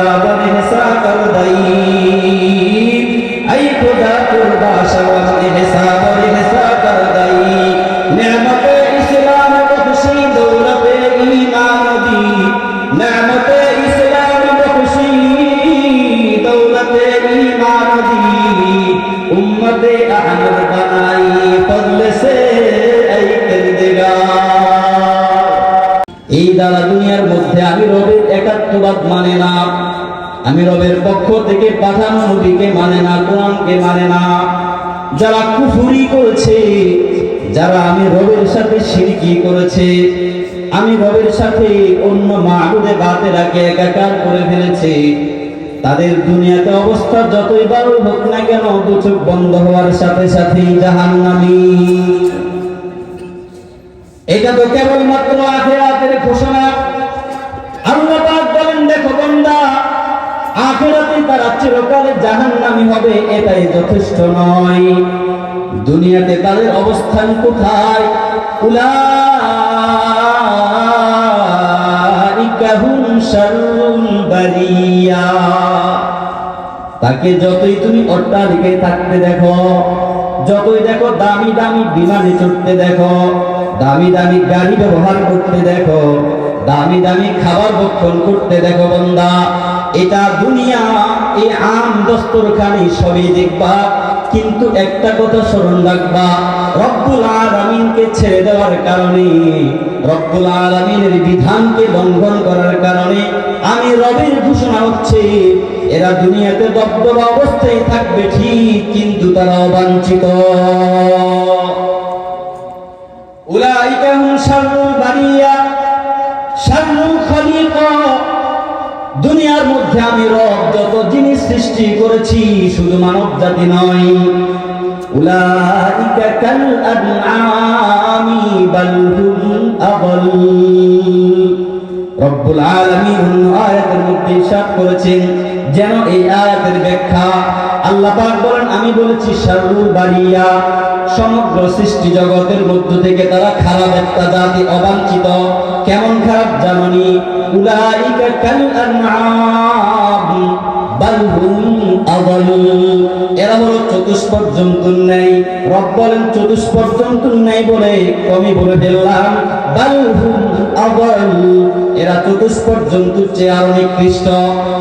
hisaban hisaban da'im ay khuda kurba shawat hisaban hisaban da'im ni'mat islam bakhshi dawlat iman di ni'mat islam bakhshi dawlat iman di ummat ahmad banai fadl se ay kandigar এই দ্বারা দুনিয়ার মধ্যে আমি রবের একাত্মবাদ মানে না আমি রবের পক্ষ থেকে পাঠানো নবীকে মানে না, কোরআনকে মানে না। যারা কুফুরি করেছে, যারা আমি রবের সাথে শিরকি করেছে, আমি রবের সাথে অন্য মাহবুদে বাতেরাকে একাকার করে ফেলেছে। তাদের দুনিয়াতে অবস্থা যতই বারো হোক না কেন, দু চোখ বন্ধ হওয়ার সাথে সাথেই জাহান্নামী। এটা তো কেবলমাত্র আখেরাতের ঘোষণা আখেরাতে তারা চিরকালে জাহান্নামী হবে, এটাই যথেষ্ট নয়। দুনিয়াতে তাদের অবস্থান কোথায়? তাকে যতই তুমি অট্টালিকায় থাকতে দেখো, যতই দেখো দামি দামি বিমানে চড়তে দেখো, দামি দামি গাড়ি ব্যবহার করতে দেখো, দামি দামি খাবার ভক্ষণ করতে দেখো বন্দা। এটা দুনিয়া, এই আম দস্তরখানি সবই দেখবা, কিন্তু একটা কথা স্মরণ রাখবা, রব্বুল আলামিনকে ছেড়ে দেওয়ার কারণে, রব্বুল আলামিনের বিধানকে লঙ্ঘন করার কারণে আমি রবের ঘোষণা হচ্ছে, এরা দুনিয়াতে দবদবা অবস্থায় থাকবে ঠিক, কিন্তু তারা অবাঞ্ছিত। উলাইকা হুম শাররুল বারিয়া শাররুল সৃষ্টি করেছি শুধু মানব জাতি নয় করেছেন, যেন এই আয়াতের ব্যাখ্যা আল্লাহ বলেন, আমি বলেছি, শাররুল বারিয়া, সমগ্র সৃষ্টি জগতের মধ্য থেকে তারা খারাপ একটা জাতি অবাঞ্ছিত। কেমন খারাপ জানি উলাইকা কাল আনআম এরা হলো চতুষ্পদ জন্তুর নেই। রব বলেন চতুষ্পদ জন্তু নাই বলে কমই বলে ফেললাম। এরা চতুষ্পদ জন্তুর চেয়ে আরও নিকৃষ্ট।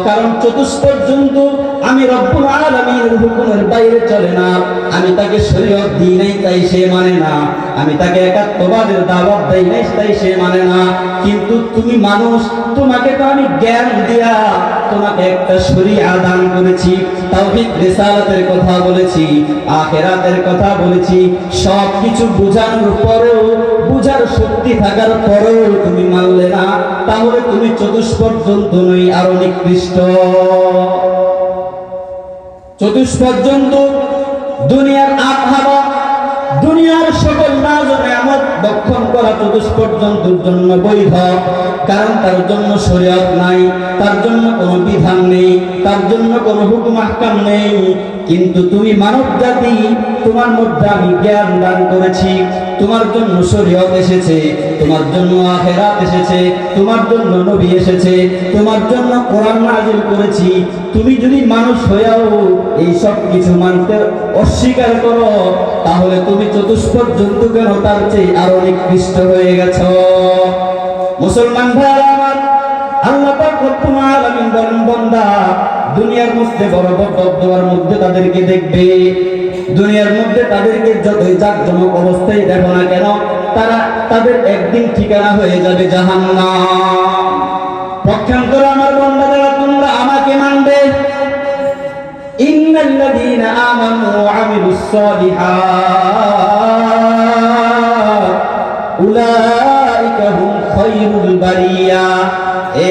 কারণ চতুষ্পদ জন্তু আমি রব্বুল আলামিনের হুকুমের বাইরে চলে না। আমি তাকে শরীয়ত দিই নাই, তাই সে মানে না। আমি তাকে একাত্মবাদের দাওয়াত দেই নাই, তাই সে মানে না। কিন্তু তুমি মানুষ, তোমাকে তো আমি জ্ঞান দিয়া তোমাকে একটা শরীআ দান করেছি, তাওহীদ রিসালাতের কথা বলেছি, আখিরাতের কথা বলেছি। সব কিছু বোঝানোর পরেও, বুঝার শক্তি থাকার পরেও তুমি মানলে না। তাহলে তুমি চতুষ্পদ জন্তু নই আরও নিকৃষ্ট। চতুষ্পদ জন্তু দুনিয়ার আবহাওয়া, দুনিয়ার সকল নাজ নিয়ামত ভক্ষণ করা চতুষ্পদ জন্তুর জন্য বৈধ। কারণ তার জন্য শরীয়ত নাই, তার জন্য কোনো বিধান নেই, তার জন্য কোনো হুকুম আহকাম নেই। কিন্তু তুমি মানব জাতি তোমার মধ্যে আমি জ্ঞান দান করেছি। তোমার জন্য শরীয়ত এসেছে, তোমার জন্য আখেরাত এসেছে, তোমার জন্য নবী এসেছে, তোমার জন্য কোরআন নাজিল করেছি। তুমি যদি মানুষ হয়েও এই সব কিছু মানতে অস্বীকার করো, তাহলে তুমি চতুষ্পদ জন্তু কেন তার চেয়ে আরও নিকৃষ্ট হয়ে গেছ। মুসলমান ভাইরা দুনিয়ার বড় বড় দবদবার মধ্যে তাদেরকে দেখবে। দুনিয়ার মধ্যে তাদেরকে যতই জাকজমক অবস্থায় দেখো না কেন, তারা তাদের একদিন ঠিকানা হয়ে যাবে জাহান্নাম। পক্ষান্তরে আমার বন্ধাদেরা, তোমরা আমাকে মানবে।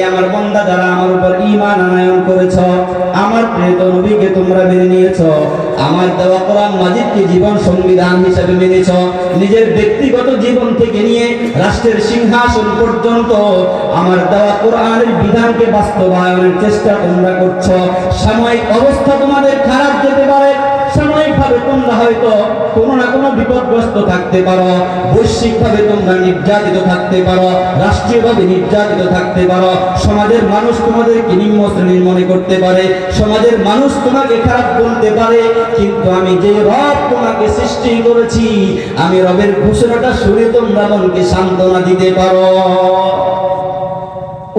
আমার বন্দা যারা আমার উপর ঈমান আনয়ন করেছ। প্রিয় নবীকে তোমরা মেনে নিয়েছ। আমার দেওয়া কোরআন মাজিদকে জীবন সংবিধান হিসেবে মেনেছ। নিজের ব্যক্তিগত জীবন থেকে নিয়ে রাষ্ট্রের সিংহাসন পর্যন্ত আমার দেওয়া কোরআনের বিধানকে বাস্তবায়নের চেষ্টা তোমরা করছ। সাময়িক অবস্থা তোমাদের খারাপ যেতে পারে তোমরা হয়তো কোনো না কোনো বিপদগ্রস্ত থাকতে পারো বৈশ্বিক ভাবে তোমরা নির্যাতিত থাকতে পারো রাষ্ট্রীয় ভাবে নির্যাতিত থাকতে পারো, সমাজের মানুষ তোমাদেরকে নিম্ন শ্রেণির মনে করতে পারে, সমাজের মানুষ তোমাকে খারাপ বলতে পারে, কিন্তু আমি যে রব তোমাকে সৃষ্টি করেছি, আমি রবের ঘোষণাটা শুনে তোমরা মনকে সান্ত্বনা দিতে পারো।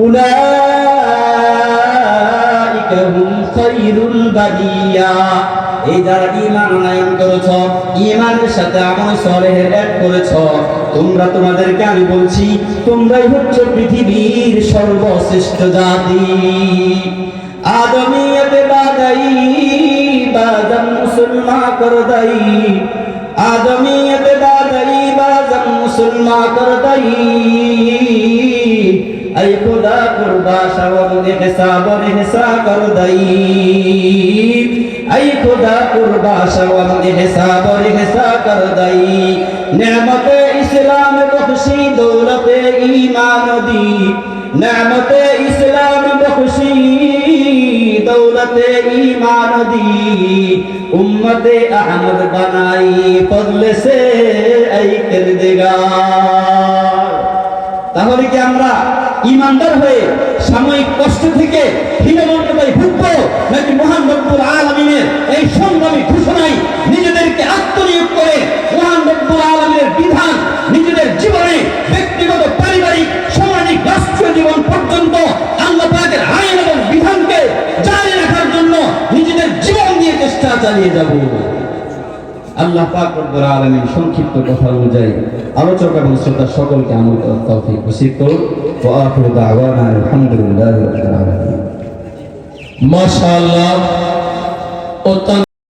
উলাইকা হুম খায়রুল বারিয়া এই যারা ঈমান আনয়ন করেছ ঈমানের সাথে আমল সলেহের এক করেছ তোমরা তোমাদেরকে আমি বলছি তোমরাই হচ্ছে পৃথিবীর সর্বশ্রেষ্ঠ জাতি আদমিয়ত বাদাই বাদম মুসলমান কর দাই আদমিয়ত বাদাই বাদম মুসলমান কর দাই ای خدا قربا شور حساب اور حسا کر دئی ای خدا قربا شور حساب اور حسا کر دئی نعمت اسلام بخشی دولت ایمان دی نعمت اسلام بخشی دولت ایمان دی امت احمد بنائی فضل سے ای کردگار তাহলে কি আমরা ইমানদার হয়ে সাময়িক কষ্ট থেকে হীনমন্যতায় চালিয়ে যাব আল্লাহ পাক রব্বুল সংক্ষিপ্ত কথা অনুযায়ী আলোচক এবং শ্রোতা সকলকে আমল